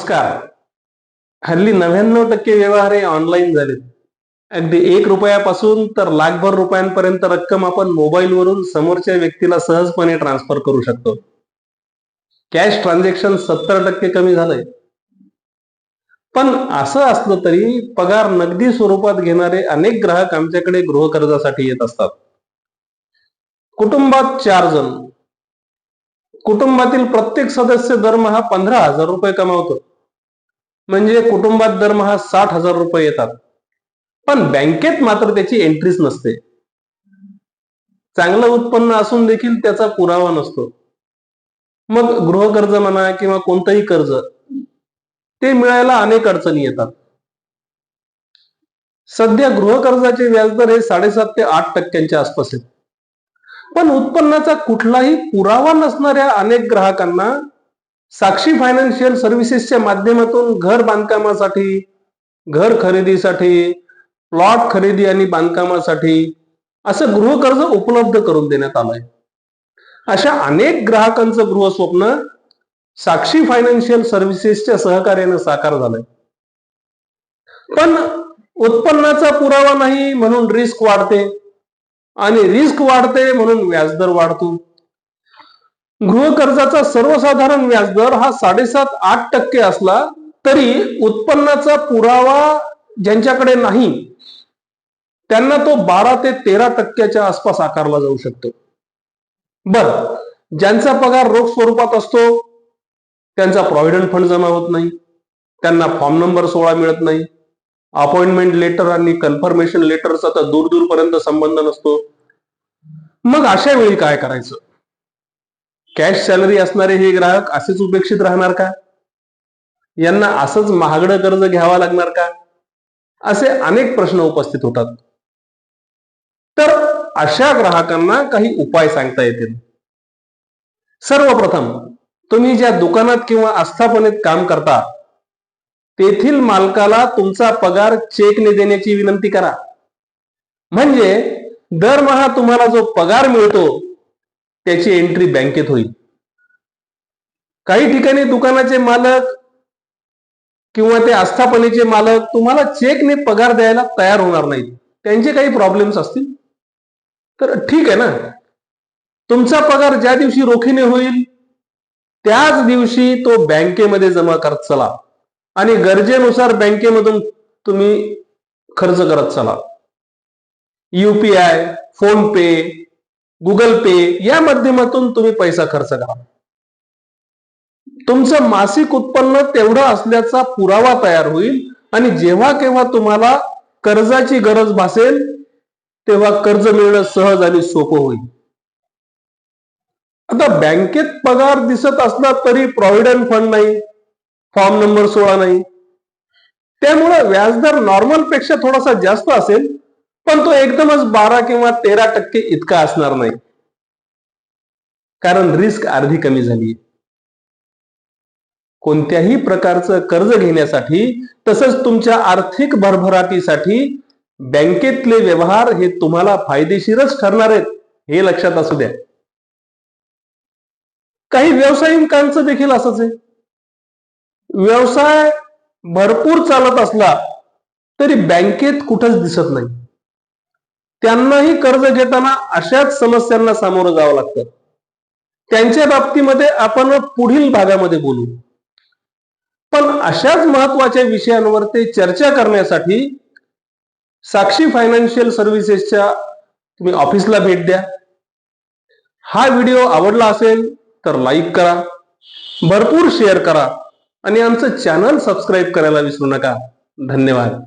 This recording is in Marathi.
नमस्कार. हल्ली नव्याण्णव टक्के व्यवहार हे ऑनलाईन झालेत. अगदी एक रुपयापासून तर लाखभर रुपयांपर्यंत रक्कम आपण मोबाईलवरून समोरच्या व्यक्तीला सहजपणे ट्रान्सफर करू शकतो. कॅश ट्रान्झॅक्शन सत्तर टक्के कमी झालंय. पण असं असलं तरी पगार नगदी स्वरूपात घेणारे अनेक ग्राहक आमच्याकडे गृहकर्जासाठी येत असतात. कुटुंबात चार जण. कुटुंबातील प्रत्येक सदस्य दरमहा पंधरा हजार रुपये कमावतो. म्हणजे कुटुंबात दरमहा साठ हजार रुपये येतात. पण बँकेत मात्र त्याची एंट्रीच नसते. चांगलं उत्पन्न असून देखील त्याचा पुरावा नसतो. मग गृहकर्ज म्हणा किंवा कोणतंही कर्ज ते मिळायला अनेक अडचणी येतात. सध्या गृहकर्जाचे व्याजदर हे साडेसात ते आठ टक्क्यांच्या आसपास आहेत. पण उत्पन्नाचा कुठलाही पुरावा नसणाऱ्या अनेक ग्राहकांना साक्षी फायनान्शियल सर्व्हिसेसच्या माध्यमातून घर बांधकामासाठी घर खरेदीसाठी प्लॉट खरेदी आणि बांधकामासाठी असं गृहकर्ज उपलब्ध करून देण्यात आलंय. अशा अनेक ग्राहकांचं गृहस्वप्न साक्षी फायनान्शियल सर्व्हिसेसच्या सहकार्यानं साकार झालंय. पण उत्पन्नाचा पुरावा नाही म्हणून रिस्क वाढते आणि रिस्क वाढते म्हणून व्याजदर वाढतो. गृहकर्जाचा सर्वसाधारण व्याजदर हा साडेसात आठ टक्के असला तरी उत्पन्नाचा पुरावा ज्यांच्याकडे नाही त्यांना तो बारा ते तेरा टक्क्याच्या आसपास आकारला जाऊ शकतो. बर ज्यांचा पगार रोख स्वरूपात असतो त्यांचा प्रॉव्हिडंट फंड जमा होत नाही त्यांना फॉर्म नंबर सोळा मिळत नाही अपॉइंटमेंट लेटर आणि कन्फर्मेशन लेटरचा तर दूर दूरपर्यंत संबंध नसतो. मग अशा वेळी काय करायचं? कॅश सॅलरी असणारे हे ग्राहक असेच उपेक्षित राहणार का? यांना असंच महागडं कर्ज घ्यावा लागणार का? असे अनेक प्रश्न उपस्थित होतात. तर अशा ग्राहकांना काही उपाय सांगता येतील. सर्वप्रथम तुम्ही ज्या दुकानात किंवा आस्थापनेत काम करता तेथील मालकाला तुमचा पगार चेकने देण्याची विनंती करा. म्हणजे दरमहा तुम्हाला जो पगार मिळतो त्याची एंट्री बँकेत होईल. काही ठिकाणी दुकानाचे मालक किंवा ते आस्थापनेचे मालक तुम्हाला चेकने पगार द्यायला तयार होणार नाहीत. त्यांचे काही प्रॉब्लेम्स असतील. तर ठीक आहे ना? तुमचा पगार ज्या दिवशी रोखीने होईल त्याच दिवशी तो बँकेमध्ये जमा करत चला. आणि गरजेनुसार बँकेमधून तुम्ही खर्च करत चला. युपीआय फोन पे गुगल पे या माध्यमातून तुम्ही पैसा खर्च करा. तुमचं मासिक उत्पन्न तेवढं असल्याचा पुरावा तयार होईल आणि जेव्हा केव्हा तुम्हाला कर्जाची गरज भासेल तेव्हा कर्ज मिळणं सहज आणि सोपं होईल. आता बँकेत पगार दिसत असला तरी प्रॉव्हिडंट फंड नाही फॉर्म नंबर सोळा नाही. त्यामुळे व्याजदर नॉर्मलपेक्षा थोडासा जास्त असेल पण तो एकदमच बारा किंवा तेरा टक्के इतका असणार नाही. कारण रिस्क अर्धी कमी झाली. कोणत्याही प्रकारचं कर्ज घेण्यासाठी तसंच तुमच्या आर्थिक भरभराटीसाठी बँकेतले व्यवहार हे तुम्हाला फायदेशीरच ठरणार आहेत हे लक्षात असू द्या. काही व्यावसायिकांचं देखील असंच आहे. व्यवसाय भरपूर चालत असला तरी बँकेत कुठंच दिसत नाही. त्यांनाही कर्ज घेताना अशाच समस्यांना सामोरं जावं लागतं. त्यांच्या बाबतीमध्ये आपण पुढील भागामध्ये बोलू. पण अशाच महत्त्वाच्या विषयांवर ते चर्चा करण्यासाठी साक्षी फायनान्शियल सर्व्हिसेसच्या तुम्ही ऑफिसला भेट द्या. हा व्हिडिओ आवडला असेल तर लाईक करा भरपूर शेअर करा आणि आमचं चॅनल सबस्क्राईब करायला विसरू नका. धन्यवाद.